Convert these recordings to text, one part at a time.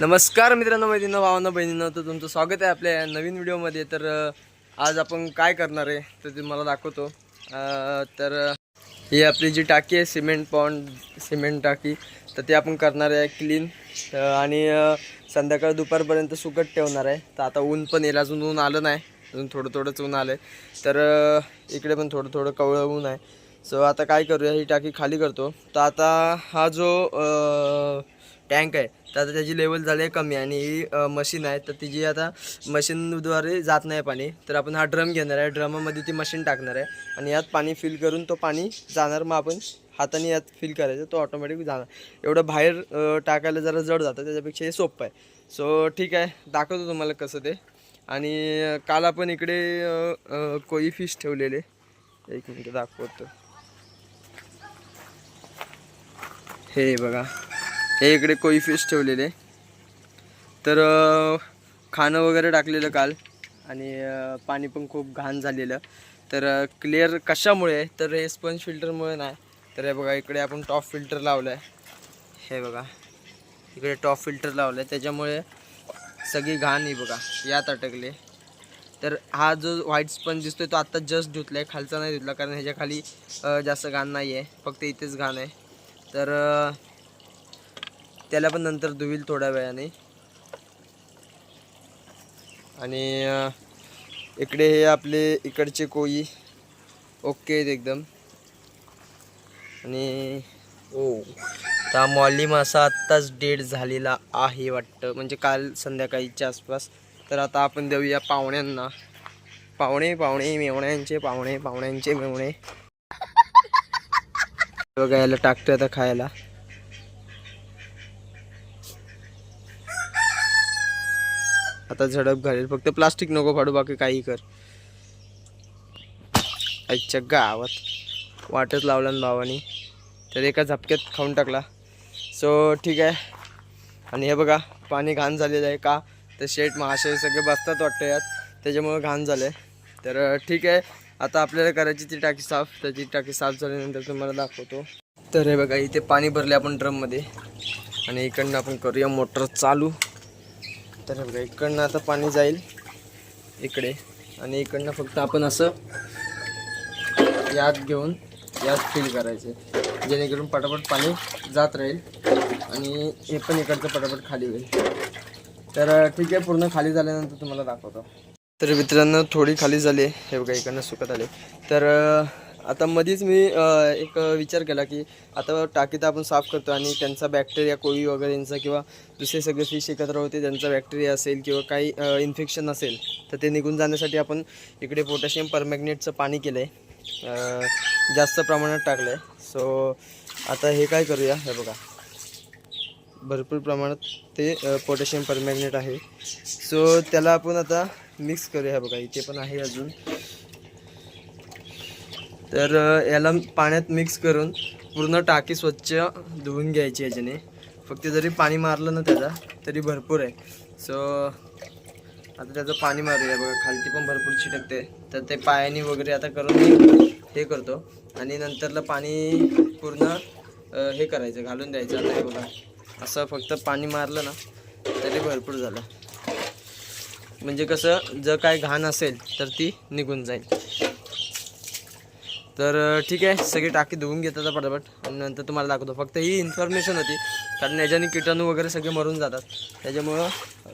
नमस्कार मित्रांनो मैत्रिणी भावांना बहिणीनं तर तुमचं स्वागत आहे आपल्या नवीन व्हिडिओमध्ये. तर आज आपण काय करणार आहे तर ते मला दाखवतो. तर ही आपली जी टाकी आहे सिमेंट पॉन्ड सिमेंट टाकी तर ते आपण करणार आहे क्लीन. आणि संध्याकाळ दुपारपर्यंत सुकट ठेवणार आहे. तर आता ऊन पण येईल अजून ऊन आलं नाही. अजून थोडं थोडंच ऊन आलं आहे तर इकडे पण थोडं थोडं कवळं ऊन आहे. सो आता काय करूया ही टाकी खाली करतो. तर आता हा जो टँक आहे तर आता त्याची लेवल झाली आहे कमी आणि ही मशीन आहे. तर तिची आता मशीनद्वारे जात नाही पाणी. तर आपण हा ड्रम घेणार आहे. ड्रमामध्ये ती मशीन टाकणार आहे. आणि यात पाणी फिल करून तो पाणी जाणार मग आपण हाताने यात फिल करायचं. तो ऑटोमॅटिक जाणार. एवढं बाहेर टाकायला जरा जड जातं. त्याच्यापेक्षा हे सोपं आहे. सो ठीक आहे. दाखवतो तुम्हाला कसं ते. आणि काल आपण इकडे कोई फिश ठेवलेले. एक मिनटं दाखवतो. हे बघा. हे इकडे कोई फिश ठेवलेले. तर खाणं वगैरे टाकलेलं काल आणि पाणी पण खूप घाण झालेलं. तर क्लिअर कशामुळे? तर हे स्पंज फिल्टरमुळे नाही. तर हे बघा इकडे आपण टॉप फिल्टर लावलं आहे हे बघा इकडे टॉप फिल्टर लावलं आहे त्याच्यामुळे सगळी घाण ही बघा यात अटकले. तर हा जो व्हाईट स्पंज दिसतोय तो आत्ता जस्ट धुतला आहे खालचा नाही धुतला कारण ह्याच्या खाली जास्त घाण नाही आहे फक्त इथेच घाण आहे. तर त्याला पण नंतर धुईल थोड्या वेळाने. आणि इकडे हे आपले इकडचे कोई ओके आहेत एकदम. आणि ओ त्या मॉली मासा आत्ताच डेड झालेला आहे वाटतं. म्हणजे काल संध्याकाळीच्या आसपास. तर आता आपण देऊया पाहुण्यांना. पाहुणे पाहुणे मेवण्यांचे पाहुणे पाहुण्यांचे मेवणे. बघायला टाकतो टाकतोय आता खायला. आता झडप घालेल. फक्त प्लास्टिक नको फाडू बाकी काही कर. आईच्या गावात वाटच लावला ना भावानी. तर एका झपक्यात खाऊन टाकला. सो ठीक आहे. आणि हे बघा पाणी घाण झालेलं आहे का? तर शेट महाशय सगळे बसतात वाटतं यात. त्याच्यामुळं घाण झालं आहे तर ठीक आहे. आता आपल्याला करायची ती टाकी साफ. त्याची टाकी साफ झाल्यानंतर तुम्हाला दाखवतो. तर हे बघा इथे पाणी भरले आपण ड्रममध्ये. आणि इकडनं आपण करूया मोटर चालू. तर बघा इकडनं आता पाणी जाईल. इकडे. आणि इकडनं फक्त आपण असं यात घेऊन यात फिल करायचे. जेणेकरून पटापट पाणी जात राहील. आणि हे पण इकडचं पटापट खाली होईल. तर ठीक आहे पूर्ण खाली झाल्यानंतर तुम्हाला दाखवतो. तर मित्रांनो थोडी खाली झाली हे बघा इकडनं सुकत आले. तर आता मध्येच मी एक विचार केला की आता टाकीत आपण साफ करतो आणि त्यांचा बॅक्टेरिया कोळी वगैरे यांचा किंवा दुसरे सगळे फिश एकत्र होते त्यांचा बॅक्टेरिया असेल किंवा काही इन्फेक्शन असेल तर ते निघून जाण्यासाठी आपण इकडे पोटॅशियम परमॅग्नेटचं पाणी केलं आहे जास्त प्रमाणात टाकलं आहे सो आता हे काय करूया? हे बघा. भरपूर प्रमाणात ते पोटॅशियम परमॅग्नेट आहे. सो त्याला आपण आता मिक्स करूया. बघा इथे पण आहे अजून. तर याला पाण्यात मिक्स करून पूर्ण टाकी स्वच्छ धुवून घ्यायची याच्याने. फक्त जरी पाणी मारलं ना त्याचा तरी भरपूर आहे. सो आता त्याचं पाणी मारूया बघा. खालती पण भरपूर छिटकते तर ते पायाने वगैरे आता करून हे करतो. आणि नंतरला पाणी पूर्ण हे करायचं घालून द्यायचं. आता हे बघा. असं फक्त पाणी मारलं ना तरी भरपूर झालं. म्हणजे कसं जर काय घाण असेल तर ती निघून जाईल. तर ठीक आहे. सगळी टाकी धुवून घेतात पटापट. आणि नंतर तुम्हाला दाखवतो. फक्त ही इन्फॉर्मेशन होती. कारण याच्याने किटाणू वगैरे सगळे मरून जातात. त्याच्यामुळं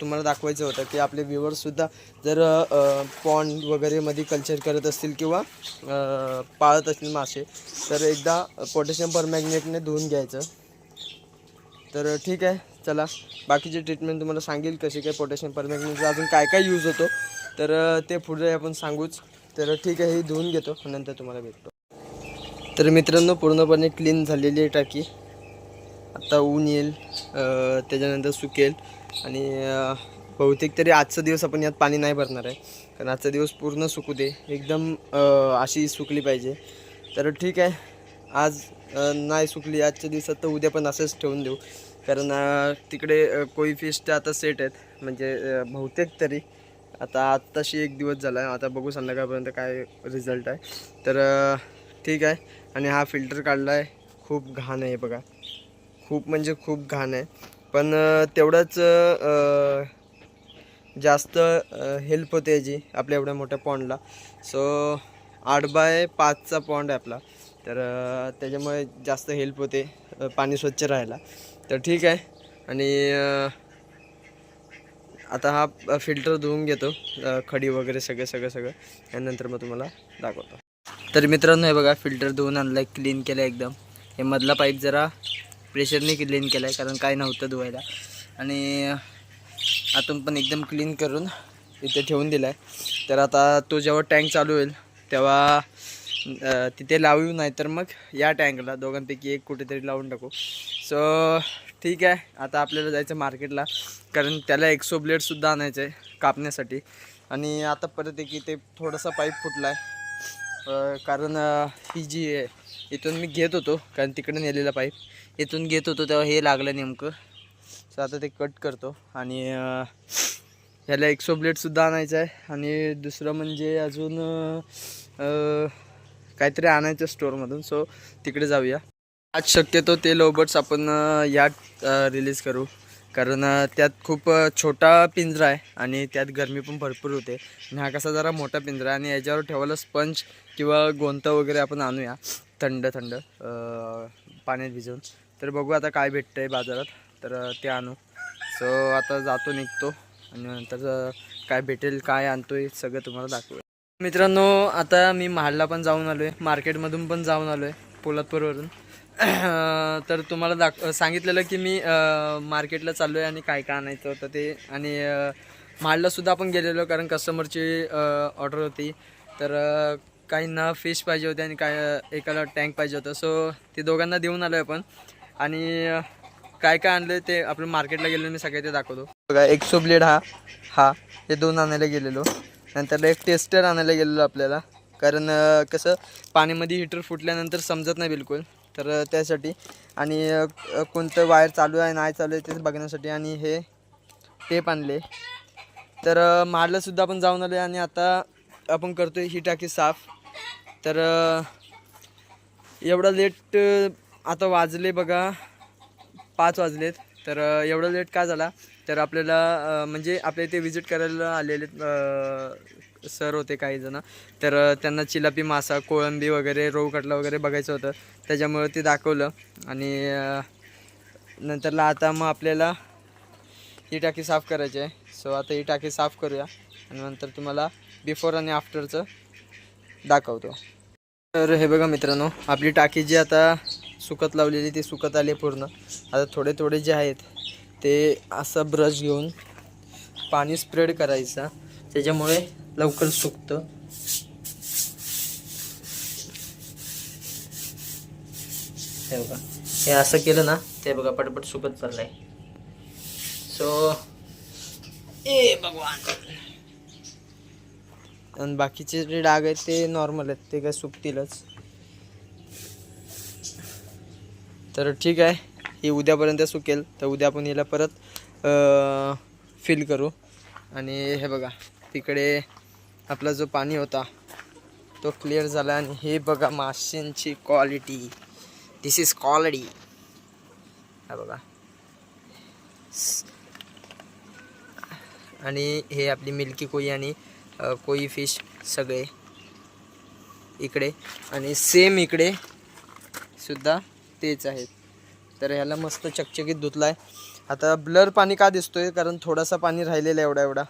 तुम्हाला दाखवायचं होतं की आपले व्ह्युअर्ससुद्धा जर पॉन्ड वगैरेमध्ये कल्चर करत असतील किंवा पाळत असतील मासे तर एकदा पोटॅशियम परमॅग्नेटने धुवून घ्यायचं. तर ठीक आहे. चला. बाकीचे ट्रीटमेंट तुम्हाला सांगेल कशी काय पोटॅशियम परमॅग्नेटचा अजून काय काय यूज होतो. तर ते पुढे आपण सांगूच. तर ठीक आहे ही धुवून घेतो. नंतर तुम्हाला भेटतो. तर मित्रांनो पूर्णपणे क्लीन झालेली आहे टाकी. आता ऊन येईल त्याच्यानंतर सुकेल. आणि बहुतेक तरी आजचा दिवस आपण यात पाणी नाही भरणार आहे. कारण आजचा दिवस पूर्ण सुकू दे. एकदम अशी सुकली पाहिजे. तर ठीक आहे. आज नाही सुकली. आजच्या दिवसात तर उद्या पण असंच ठेवून देऊ. कारण तिकडे कोई फिश तर आता सेट आहेत. म्हणजे बहुतेक तरी. आता आत्ताशी एक दिवस झाला आहे आता बघू संध्याकाळपर्यंत काय रिझल्ट आहे. तर ठीक आहे. आणि हा फिल्टर काढला आहे खूप घाण आहे बघा. खूप म्हणजे खूप घाण आहे. पण तेवढंच जास्त हेल्प होते याची आपल्या एवढ्या मोठ्या पॉन्डला सो आठ बाय पाचचा पॉन्ड आहे आपला. तर त्याच्यामुळे जास्त हेल्प होते पाणी स्वच्छ राहायला. तर ठीक आहे. आणि आता हा फिल्टर धुवून घेतो. खडी वगैरे सगळं सगळं सगळं. त्यानंतर मग तुम्हाला दाखवतो. तर मित्रांनो हे बघा फिल्टर धुवून आणलं आहे क्लीन केलं आहे एकदम. हे मधला पाईप जरा प्रेशरने क्लीन केला आहे कारण काय नव्हतं धुवायला. आणि आतून पण एकदम क्लीन करून इथे ठेवून दिला आहे तर आता तो जेव्हा टँक चालू होईल तेव्हा तिथे लावू नाही तर मग या टँकला दोघांपैकी एक कुठेतरी लावून टाकू. सो ठीक आहे आता आपल्याला जायचं मार्केटला. कारण त्याला एक्सो ब्लेडसुद्धा आणायचं आहे कापण्यासाठी. आणि आता परत एक इथे थोडासा पाईप फुटला आहे कारण ही जी आहे इथून मी घेत होतो कारण तिकडे नेलेला पाईप. इथून घेत होतो तेव्हा हे लागलं नेमकं. सो आता ते कट करतो. आणि ह्याला एक्सो ब्लेडसुद्धा आणायचं आहे आणि दुसरं म्हणजे अजून काहीतरी आणायचं स्टोअरमधून सो तिकडे जाऊया. आज शक्यतो ते लोबर्ट्स आपण यात रिलीज करू. कारण त्यात खूप छोटा पिंजरा आहे आणि त्यात गरमी पण भरपूर होते. आणि हा कसा जरा मोठा पिंजरा आहे आणि याच्यावर ठेवायला स्पंज किंवा गोंता वगैरे आपण आणूया. थंड थंड पाण्यात भिजवून. तर बघू आता काय भेटतं आहे बाजारात. तर ते आणू. सो आता जातो निघतो. आणि नंतर काय भेटेल काय आणतोय सगळं तुम्हाला दाखवू मित्रांनो आता मी महाडला पण जाऊन आलो आहे मार्केटमधून पण जाऊन आलो आहे पोलादपूरवरून. तर तुम्हाला दाख सांगितलेलं की मी मार्केटला चाललो आहे आणि काय काय आणायचं होतं ते. आणि माललासुद्धा आपण गेलेलो कारण कस्टमरची ऑर्डर होती. तर काही काहींना फिश पाहिजे होते आणि काय एकाला टँक पाहिजे होतं. सो ते दोघांना देऊन आलो आहे आपण. आणि काय काय आणलं ते आपण मार्केटला गेलो मी सगळे ते दाखवतो. बघा एक्सो ब्लेड हा हा हे दोन आणायला गेलेलो. नंतर एक टेस्टर आणायला गेलेलो आपल्याला. कारण कसं पाणीमध्ये हिटर फुटल्यानंतर समजत नाही बिलकुल. तर त्यासाठी. आणि कोणतं वायर चालू आहे नाही चालू आहे ते बघण्यासाठी आणि हे टेप आणले. तर मारलंसुद्धा आपण जाऊन आलो आणि आता आपण करतो ही टाकी साफ. तर एवढं एवढा लेट आता वाजले बघा पाच वाजलेत. तर एवढं लेट का झाला? तर आपल्याला म्हणजे आपल्या इथे व्हिजिट करायला आलेले सर होते काही जण. तर त्यांना चिलापी मासा कोळंबी वगैरे रोहू कटला वगैरे बघायचं होतं. त्याच्यामुळे ते दाखवलं. आणि नंतरला आता मग आपल्याला ही टाकी साफ करायची आहे. सो आता ही टाकी साफ करूया. आणि नंतर तुम्हाला बिफोर आणि आफ्टरचं दाखवतो. तर हे बघा मित्रांनो आपली टाकी जी आता सुकत लावलेली ती सुकत आली पूर्ण. आता थोडे थोडे जे आहेत ते असं ब्रश घेऊन पाणी स्प्रेड करायचं. त्याच्यामुळे लवकर सुकतं. हे बघा. हे असं केलं ना ते बघा पटपट सुकत चाललंय. सो ए भगवान. आणि बाकीचे जे डाग आहेत ते नॉर्मल आहेत ते काय सुकतीलच. तर ठीक आहे ही उद्यापर्यंत सुकेल. तर उद्या आपण हिला परत फिल करू. आणि हे बघा तिकडे आपला जो पाणी होता तो क्लिअर झाला आणि हे बघा माशांची क्वालिटी दिस इज क्वालिटी हा बघा. आणि हे आपली मिल्की कोई आणि कोई फिश सगळे इकडे. आणि सेम इकडे सुद्धा तेच आहेत. तर ह्याला मस्त चकचकीत धुतला आहे आता ब्लर पाणी का दिसतोय? कारण थोडासा पाणी राहिलेला आहे एवढा एवढा.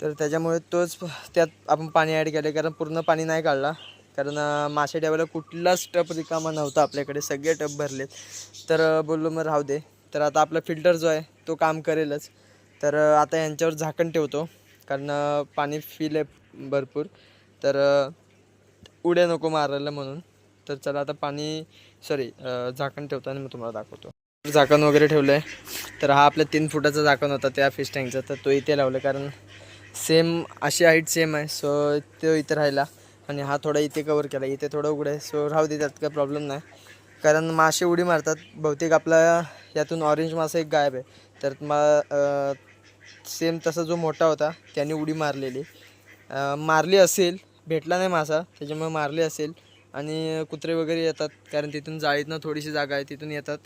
तर त्याच्यामुळे तोच त्यात आपण पाणी ॲड केलं कारण पूर्ण पाणी नाही काढला. कारण मासे ठेवायला कुठलाच टप रिकामा नव्हता आपल्याकडे. सगळे टप भरलेत. तर बोललो मग राहू दे. तर आता आपला फिल्टर जो आहे तो काम करेलच. तर आता यांच्यावर झाकण ठेवतो. कारण पाणी फिल आहे भरपूर. तर उड्या नको मारायला म्हणून. तर चला आता पाणी सॉरी झाकण ठेवतो आणि मग तुम्हाला दाखवतो. झाकण वगैरे ठेवलं आहे तर हा आपल्या तीन फुटाचा झाकण होता त्या फिश टँकचा तर तो इथे लावला कारण सेम अशी हाईट सेम आहे. सो तो इथे राहिला आणि हा थोडा इथे कवर केला. इथे थोडं उघड आहे. सो राहू दे त्यात प्रॉब्लेम नाही. कारण मासे उडी मारतात. बहुतेक आपला यातून ऑरेंज मासा एक गायब आहे. तर मा सेम तसा जो मोठा होता त्याने उडी मारलेली. मारली असेल भेटला नाही मासा. त्याच्यामुळे मारली असेल. आणि कुत्रे वगैरे येतात. कारण तिथून जाळीतनं थोडीशी जागा आहे तिथून येतात.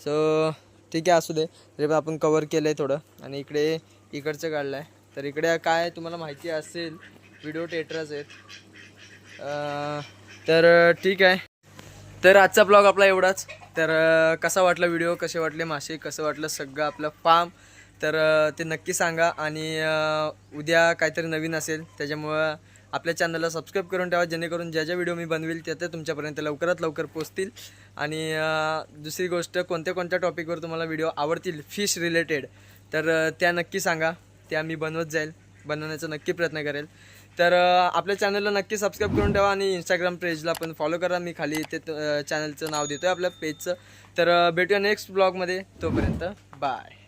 सो ठीक आहे असू दे. रे आपण कवर केलं आहे थोडं. आणि इकडे इकडचं काढलं आहे तर इकडे काय तुम्हाला माहिती असेल व्हिडिओ टेटरच आहेत. तर ठीक आहे. तर आजचा ब्लॉग आपला एवढाच. तर कसा वाटला व्हिडिओ कसे वाटले मासे कसं वाटलं सगळं आपलं फार्म तर ते नक्की सांगा आणि उद्या काहीतरी नवीन असेल त्याच्यामुळं आपल्या चॅनलला सबस्क्राईब करून ठेवा जेणेकरून ज्या ज्या व्हिडिओ मी बनवेल त्या त्या तुमच्यापर्यंत लवकरात लवकर पोचतील आणि दुसरी गोष्ट कोणत्या कोणत्या टॉपिकवर तुम्हाला व्हिडिओ आवडतील फिश रिलेटेड तर त्या नक्की सांगा. त्या मी बनवत जाईल बनवण्याचा नक्की प्रयत्न करेल. तर आपल्या चॅनलला नक्की सबस्क्राईब करून ठेवा आणि इंस्टाग्राम पेजला पण फॉलो करा. मी खाली ते चॅनलचं नाव देतो आहे आपल्या पेजचं तर भेटूया नेक्स्ट ब्लॉगमध्ये तोपर्यंत बाय